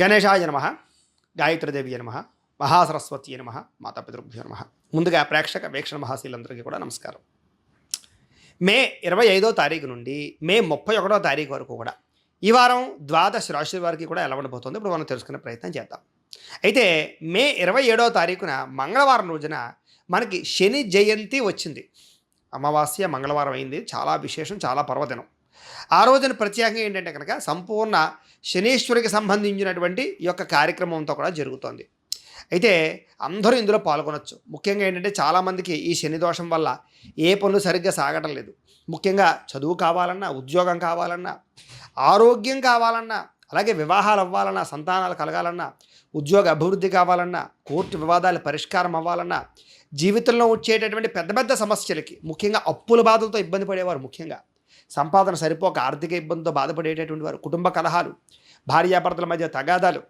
గణేశాయ నమ గాయత్రిదేవి నమ మహాసరస్వతి నమ మాతాపితృభ్యో నమ. ముందుగా ప్రేక్షక వీక్షణ మహాశీలందరికీ కూడా నమస్కారం. మే ఇరవై ఐదో తారీఖు నుండి మే ముప్పై ఒకటో తారీఖు వరకు కూడా ఈ వారం ద్వాదశ రాశుల వారికి కూడా ఎలా ఉండబోతుంది ఇప్పుడు మనం తెలుసుకునే ప్రయత్నం చేద్దాం. అయితే మే ఇరవై ఏడో తారీఖున మంగళవారం రోజున మనకి శని జయంతి వచ్చింది. అమావాస్య మంగళవారం అయింది. చాలా విశేషం చాలా పర్వదినం. ఆ రోజున ప్రత్యేకంగా ఏంటంటే కనుక సంపూర్ణ శనీశ్వరికి సంబంధించినటువంటి ఈ యొక్క కార్యక్రమంతో కూడా జరుగుతోంది. అయితే అందరూ ఇందులో పాల్గొనొచ్చు. ముఖ్యంగా ఏంటంటే చాలామందికి ఈ శని దోషం వల్ల ఏ పనులు సరిగ్గా సాగటం లేదు. ముఖ్యంగా చదువు కావాలన్నా ఉద్యోగం కావాలన్నా ఆరోగ్యం కావాలన్నా అలాగే వివాహాలు అవ్వాలన్నా సంతానాలు కలగాలన్నా ఉద్యోగ అభివృద్ధి కావాలన్నా కోర్టు వివాదాలు పరిష్కారం అవ్వాలన్నా జీవితంలో వచ్చేటటువంటి పెద్ద పెద్ద సమస్యలకి ముఖ్యంగా అప్పుల బాధలతో ఇబ్బంది పడేవారు ముఖ్యంగా. సంపాదన సరిపోక ఆర్థిక ఇబ్బందితో బాధపడేటటువంటి వారు కుటుంబ కలహాలు భార్యాభర్తల మధ్య తగాదాలు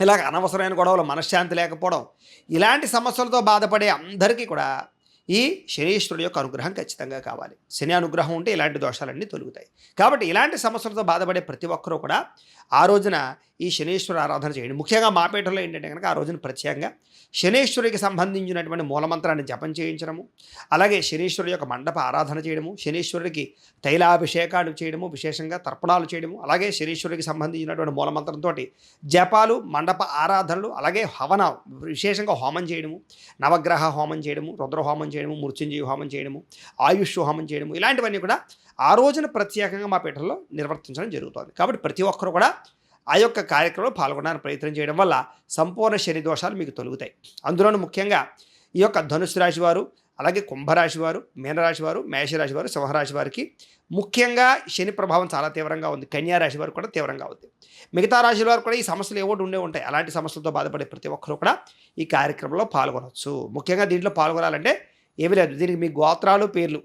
ఇలాగ అనవసరమైన గొడవలు మనశ్శాంతి లేకపోవడం ఇలాంటి సమస్యలతో బాధపడే అందరికీ కూడా ఈ శనీశ్వరుడు యొక్క అనుగ్రహం ఖచ్చితంగా కావాలి. శని అనుగ్రహం ఉంటే ఇలాంటి దోషాలన్నీ తొలుగుతాయి. కాబట్టి ఇలాంటి సమస్యలతో బాధపడే ప్రతి ఒక్కరూ కూడా ఆ రోజున ఈ శనీశ్వర ఆరాధన చేయండి. ముఖ్యంగా మాపేటలో ఏంటంటే కనుక ఆ రోజున ప్రత్యేకంగా శనీశ్వరికి సంబంధించినటువంటి మూలమంత్రాన్ని జపం చేయించడము అలాగే శనీశ్వరుడి యొక్క మండప ఆరాధన చేయడము శనీశ్వరుడికి తైలాభిషేకాలు చేయడము విశేషంగా తర్పణాలు చేయడము అలాగే శనీశ్వరుడికి సంబంధించినటువంటి మూలమంత్రంతో జపాలు మండప ఆరాధనలు అలాగే హవన విశేషంగా హోమం చేయడము నవగ్రహ హోమం చేయడము రుద్ర హోమం చేయడము మృత్యుంజయ హోమం చేయడము ఆయుష్ హోమం చేయడము ఇలాంటివన్నీ కూడా ఆ రోజున ప్రత్యేకంగా మా పీఠంలో నిర్వర్తించడం జరుగుతుంది. కాబట్టి ప్రతి ఒక్కరు కూడా ఆ యొక్క కార్యక్రమంలో పాల్గొనడానికి ప్రయత్నం చేయడం వల్ల సంపూర్ణ శని దోషాలు మీకు తొలుగుతాయి. అందులోనూ ముఖ్యంగా ఈ యొక్క ధనుసు రాశి వారు అలాగే కుంభరాశి వారు మీనరాశి వారు మేషరాశి వారు సింహరాశి వారికి ముఖ్యంగా శని ప్రభావం చాలా తీవ్రంగా ఉంది. కన్యారాశి వారు కూడా తీవ్రంగా ఉంది. మిగతా రాశుల వారు కూడా ఈ సమస్యలు ఏవో ఉండే ఉంటాయి. అలాంటి సమస్యలతో బాధపడే ప్రతి ఒక్కరూ కూడా ఈ కార్యక్రమంలో పాల్గొనవచ్చు ముఖ్యంగా దీంట్లో పాల్గొనాలంటే ఏమీ లేదు. దీనికి మీ గోత్రాలు పేర్లు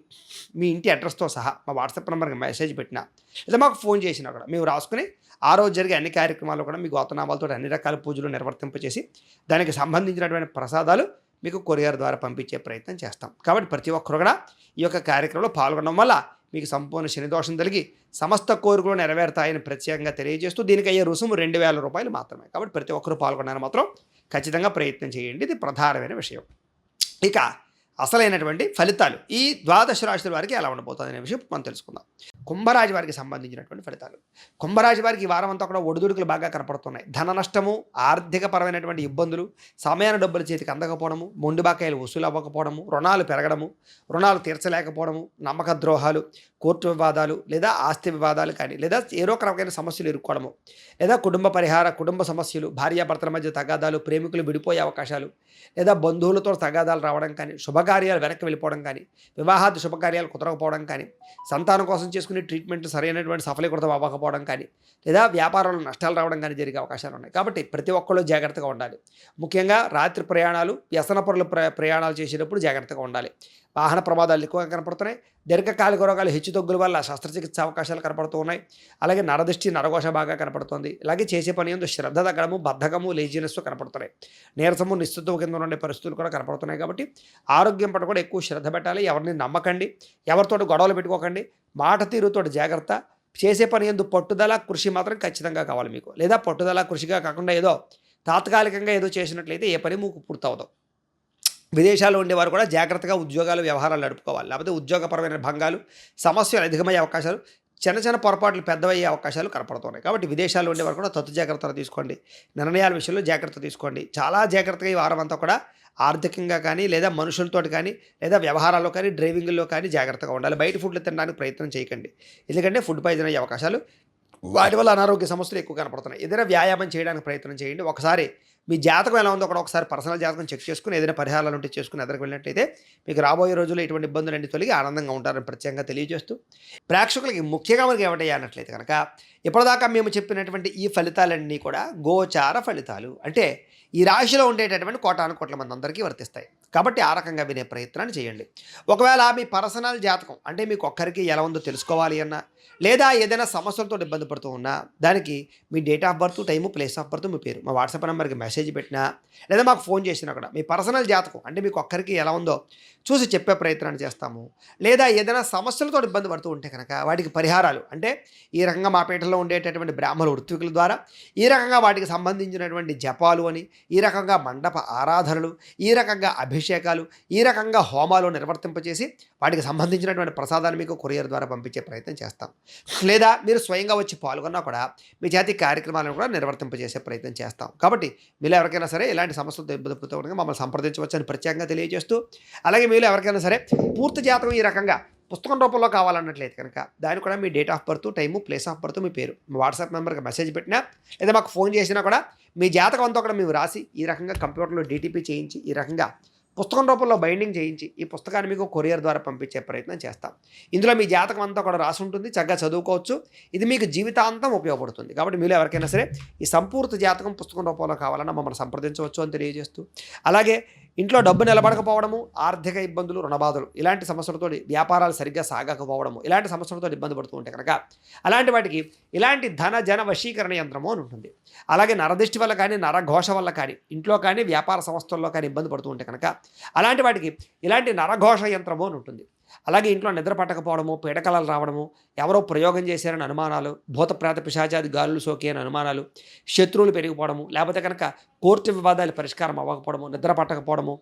మీ ఇంటి అడ్రస్తో సహా మా వాట్సాప్ నెంబర్కి మెసేజ్ పెట్టినా లేదా మాకు ఫోన్ చేసినా కూడా మేము రాసుకుని ఆ రోజు జరిగే అన్ని కార్యక్రమాలు కూడా మీ గోతనామాలతో అన్ని రకాల పూజలు నిర్వర్తింపచేసి దానికి సంబంధించినటువంటి ప్రసాదాలు మీకు కొరియర్ ద్వారా పంపించే ప్రయత్నం చేస్తాం. కాబట్టి ప్రతి ఒక్కరు కూడా ఈ యొక్క కార్యక్రమంలో పాల్గొనడం వల్ల మీకు సంపూర్ణ శనిదోషం కలిగి సమస్త కోరికలు నెరవేరుతాయని ప్రత్యేకంగా తెలియజేస్తూ దీనికి అయ్యే రుసుము రెండు వేల రూపాయలు మాత్రమే. కాబట్టి ప్రతి ఒక్కరు పాల్గొన్నారు మాత్రం ఖచ్చితంగా ప్రయత్నం చేయండి. ఇది ప్రధానమైన విషయం. ఇక అసలైనటువంటి ఫలితాలు. ఈ ద్వాదశ రాశుల వారికి ఎలా ఉండబోతుంది అనే విషయం మనం తెలుసుకుందాం. కుంభరాశి వారికి సంబంధించినటువంటి ఫలితాలు. కుంభరాశి వారికి ఈ వారం అంతా కూడా ఒడిదుడుకులు బాగా కనపడుతున్నాయి. ధన నష్టము ఆర్థికపరమైనటువంటి ఇబ్బందులు సమయాన్ని డబ్బులు చేతికి అందకపోవడము మొండి బాకాయలు వసూలు అవ్వకపోవడము రుణాలు పెరగడము రుణాలు తీర్చలేకపోవడము నమ్మక ద్రోహాలు కోర్టు వివాదాలు లేదా ఆస్తి వివాదాలు కానీ లేదా ఏదో ఒక రకమైన సమస్యలు ఎదుర్కోవడము లేదా కుటుంబ పరిహార కుటుంబ సమస్యలు భార్యాభర్తల మధ్య తగాదాలు ప్రేమికులు విడిపోయే అవకాశాలు లేదా బంధువులతో తగాదాలు రావడం కానీ శుభకార్యాలు వెనక్కి వెళ్ళిపోవడం కానీ వివాహాది శుభకార్యాలు కుదరకపోవడం కానీ సంతానం కోసం చేసుకునే ట్రీట్మెంట్ సరైనటువంటి సఫలీకృతం అవ్వకపోవడం కానీ లేదా వ్యాపారంలో నష్టాలు రావడం కానీ జరిగే అవకాశాలు ఉన్నాయి. కాబట్టి ప్రతి ఒక్కళ్ళు జాగ్రత్తగా ఉండాలి. ముఖ్యంగా రాత్రి ప్రయాణాలు వ్యసన పొరలు ప్ర ప్రయాణాలు చేసేటప్పుడు జాగ్రత్తగా ఉండాలి. వాహన ప్రమాదాలు ఎక్కువగా కనపడుతున్నాయి. దీర్ఘకాలిక రోగాలు హెచ్చుతగ్గుల వల్ల శస్త్రచికిత్స అవకాశాలు కనపడుతూ ఉన్నాయి. అలాగే నరదృష్టి నరఘోష బాగా కనపడుతుంది. అలాగే చేసే పని ఎందు శ్రద్ధ తగ్గడము బద్ధకము లేజినెస్ కనపడుతున్నాయి. నీరసము నిశ్చిత్వం కింద ఉండే పరిస్థితులు కూడా కనపడుతున్నాయి కాబట్టి ఆరోగ్యం పట్ల కూడా ఎక్కువ శ్రద్ధ పెట్టాలి. ఎవరిని నమ్మకండి. ఎవరితో గొడవలు పెట్టుకోకండి. మాట తీరుతోటి జాగ్రత్త. చేసే పని ఎందు పట్టుదల కృషి మాత్రం ఖచ్చితంగా కావాలి మీకు. లేదా పట్టుదల కృషిగా కాకుండా ఏదో తాత్కాలికంగా ఏదో చేసినట్లయితే ఏ పని మీకు పూర్తవదు. విదేశాల్లో ఉండేవారు కూడా జాగ్రత్తగా ఉద్యోగాలు వ్యవహారాలు నడుపుకోవాలి. లేకపోతే ఉద్యోగపరమైన భంగాలు సమస్యలు అధికమయ్యే అవకాశాలు చిన్న చిన్న పొరపాట్లు పెద్దవయ్యే అవకాశాలు కనపడుతున్నాయి. కాబట్టి విదేశాల్లో ఉండేవారు కూడా తత్తు జాగ్రత్తలు తీసుకోండి. నిర్ణయాల విషయంలో జాగ్రత్త తీసుకోండి. చాలా జాగ్రత్తగా ఈ వారం అంతా కూడా ఆర్థికంగా కానీ లేదా మనుషులతో కానీ లేదా వ్యవహారాల్లో కానీ డ్రైవింగ్లో కానీ జాగ్రత్తగా ఉండాలి. బయట ఫుడ్లు తినడానికి ప్రయత్నం చేయకండి. ఎందుకంటే ఫుడ్ పాయిజన్ అయ్యే అవకాశాలు వాటి వల్ల అనారోగ్య సమస్యలు ఎక్కువ కనపడుతున్నాయి. ఏదైనా వ్యాయామం చేయడానికి ప్రయత్నం చేయండి. ఒకసారి మీ జాతకం ఎలా ఉందో కూడా ఒకసారి పర్సనల్ జాతకం చెక్ చేసుకుని ఏదైనా పరిహారాలు ఉంటే చేసుకుని ఎదురుకు వెళ్ళినట్టయితే మీకు రాబోయే రోజుల్లో ఎటువంటి ఇబ్బందులు అన్ని తొలగి ఆనందంగా ఉంటారని ప్రత్యేకంగా తెలియజేస్తూ ప్రేక్షకులకి ముఖ్యంగా మనకి ఏమిటయ్యా అన్నట్లయితే కనుక ఇప్పటిదాకా మేము చెప్పినటువంటి ఈ ఫలితాలన్నీ కూడా గోచార ఫలితాలు. అంటే ఈ రాశిలో ఉండేటటువంటి కోటాను కోట్ల మంది అందరికీ వర్తిస్తాయి. కాబట్టి ఆ రకంగా వినే ప్రయత్నాన్ని చేయండి. ఒకవేళ మీ పర్సనల్ జాతకం అంటే మీకు ఒక్కరికి ఎలా ఉందో తెలుసుకోవాలి అన్నా లేదా ఏదైనా సమస్యలతో ఇబ్బంది పడుతూ ఉన్నా దానికి మీ date of birth time place of birth మీ పేరు మా వాట్సాప్ నెంబర్కి మెసేజ్ పెట్టినా లేదా మాకు ఫోన్ చేసినా కూడా మీ పర్సనల్ జాతకం అంటే మీకు ఒక్కరికి ఎలా ఉందో చూసి చెప్పే ప్రయత్నాన్ని చేస్తాము. లేదా ఏదైనా సమస్యలతో ఇబ్బంది పడుతూ ఉంటే కనుక వాటికి పరిహారాలు అంటే ఈ రకంగా మా పీఠలో ఉండేటటువంటి బ్రాహ్మణ వృత్తికుల ద్వారా ఈ రకంగా వాటికి సంబంధించినటువంటి జపాలు అని ఈ రకంగా మండప ఆరాధనలు ఈ రకంగా అభిషేకాలు ఈ రకంగా హోమాలు నిర్వర్తింపచేసి వాటికి సంబంధించినటువంటి ప్రసాదాన్ని మీకు కొరియర్ ద్వారా పంపించే ప్రయత్నం చేస్తాం. లేదా మీరు స్వయంగా వచ్చి పాల్గొన్నా కూడా మీ జాతి కార్యక్రమాలను కూడా నిర్వర్తింపజేసే ప్రయత్నం చేస్తాం. కాబట్టి మీరు ఎవరికైనా సరే ఇలాంటి సమస్యలతో ఇబ్బంది ఉండగా మమ్మల్ని సంప్రదించవచ్చు అని ప్రత్యేకంగా తెలియజేస్తూ అలాగే మీరు ఎవరికైనా సరే పూర్తి జాతకం ఈ రకంగా పుస్తకం రూపంలో కావాలన్నట్లయితే కనుక దాని కూడా మీ date of birth time place of birth మీ పేరు మీ వాట్సాప్ నెంబర్కి మెసేజ్ పెట్టినా లేదా మాకు ఫోన్ చేసినా కూడా మీ జాతకం అంతా కూడా మేము రాసి ఈ రకంగా కంప్యూటర్లో డీటీపీ చేయించి ఈ రకంగా పుస్తకం రూపంలో బైండింగ్ చేయించి ఈ పుస్తకాన్ని మీకు కొరియర్ ద్వారా పంపించే ప్రయత్నం చేస్తాం. ఇందులో మీ జాతకం అంతా కూడా రాసి ఉంటుంది. చక్కగా చదువుకోవచ్చు. ఇది మీకు జీవితాంతం ఉపయోగపడుతుంది. కాబట్టి మీరు ఎవరికైనా సరే ఈ సంపూర్తి జాతకం పుస్తకం రూపంలో కావాలన్నా మమ్మల్ని సంప్రదించవచ్చు అని తెలియజేస్తూ. అలాగే ఇంట్లో డబ్బు నిలబడకపోవడము ఆర్థిక ఇబ్బందులు రుణబాధలు ఇలాంటి సమస్యలతో వ్యాపారాలు సరిగ్గా సాగకపోవడము ఇలాంటి సమస్యలతో ఇబ్బంది పడుతూ ఉంటే కనుక అలాంటి వాటికి ఇలాంటి ధన జన వశీకరణ యంత్రము అని ఉంటుంది. అలాగే నరదిష్టి వల్ల కానీ నరఘోష వల్ల కానీ ఇంట్లో కానీ వ్యాపార సంస్థల్లో కానీ ఇబ్బంది పడుతూ ఉంటే కనుక అలాంటి వాటికి ఇలాంటి నరఘోష యంత్రము అని ఉంటుంది. అలాగే ఇంట్లో నిద్ర పట్టకపోవడము పీడకలలు రావడము ఎవరో ప్రయోగం చేశారని అనుమానాలు భూతప్రేత పిశాచాది గాలులు సోకి అని అనుమానాలు శత్రువులు పెరిగిపోవడము లేకపోతే కనుక కోర్టు వివాదాలు పరిష్కారం అవ్వకపోవడము నిద్ర పట్టకపోవడము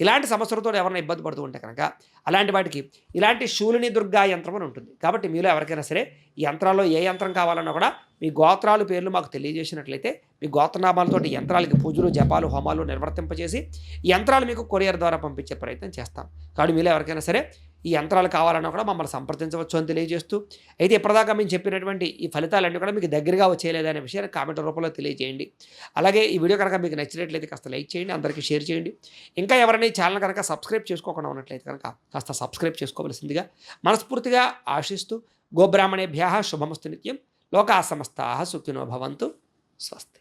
ఇలాంటి సమస్యలతో ఎవరైనా ఇబ్బంది పడుతూ ఉంటే కనుక అలాంటి వాటికి ఇలాంటి శూలిని దుర్గా యంత్రం అని ఉంటుంది. కాబట్టి మీలో ఎవరికైనా సరే ఈ యంత్రాల్లో ఏ యంత్రం కావాలన్నా కూడా మీ గోత్రాలు పేర్లు మాకు తెలియజేసినట్లయితే మీ గోత్రనామాలతోటి యంత్రాలకి పూజలు జపాలు హోమాలు నిర్వర్తింపజేసి ఈ యంత్రాలు మీకు కొరియర్ ద్వారా పంపించే ప్రయత్నం చేస్తాం. కాబట్టి మీలో ఎవరికైనా సరే ఈ యంత్రాలు కావాలన్నా కూడా మమ్మల్ని సంప్రదించవచ్చు అని తెలియజేస్తూ అయితే ఇప్పటిదాకా మేము చెప్పినటువంటి ఈ ఫలితాలన్నీ కూడా మీకు దగ్గరగా వచ్చేయలేదనే విషయాన్ని కామెంట్ రూపంలో తెలియజేయండి. అలాగే ఈ వీడియో కనుక మీకు నచ్చినట్లయితే కాస్త లైక్ చేయండి అందరికీ షేర్ చేయండి. ఇంకా ఎవరైనా ఈ ఛానల్ కనుక సబ్స్క్రైబ్ చేసుకోకుండా ఉన్నట్లయితే కనుక కాస్త సబ్స్క్రైబ్ చేసుకోవలసిందిగా మనస్ఫూర్తిగా ఆశిస్తూ గోబ్రాహ్మణేభ్య శుభమస్తు నిత్యం. లోకా సమస్తా సుఖినో భవంతు. స్వస్తి.